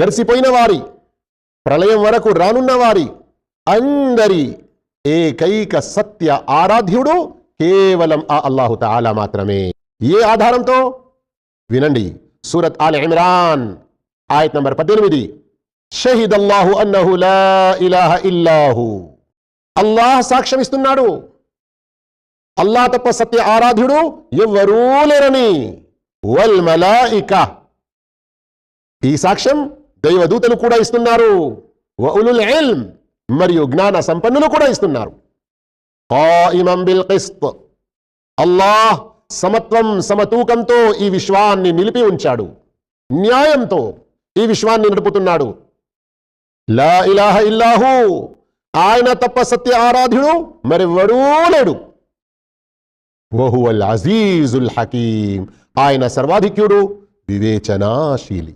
గడిసిపోయిన వారి ప్రళయం వరకు రానున్న వారి అందరి ఏకైక సత్య ఆరాధ్యుడు కేవలం ఆ అల్లాహు తాలా మాత్రమే. ఏ ఆధారంతో? వినండి. సూరత్ ఆల్ ఇమ్రాన్ ఆయత్ నంబర్ పద్దెనిమిది. షహీద్ అల్లాహు అన్నహు లా ఇలాహ ఇల్లాహు. అల్లాహ్ సాక్ష్యం ఇస్తున్నాడు. తప్ప సత్య ఆరాధ్యుడు ఎవ్వరూ లేరని. వల్ మలాయిక. ఈ సాక్ష్యం దైవదూతలు కూడా ఇస్తున్నారు. వ ఎల్మ్ మరియు జ్ఞాన సంపన్నులు కూడా ఇస్తున్నారు. బిల్ అల్లాహ్ సమత్వం సమతూకంతో ఈ విశ్వాన్ని నిలిపి ఉంచాడు. న్యాయంతో ఈ విశ్వాన్ని నడుపుతున్నాడు లా ఇలాహ ఇల్లాహు. ఆయన తప్ప సత్య ఆరాధ్యుడు మరెవడూ లేడు. వహువల్ అజీజుల్ హకీం ఆయన సర్వాధిక్యుడు వివేచనాశీలి.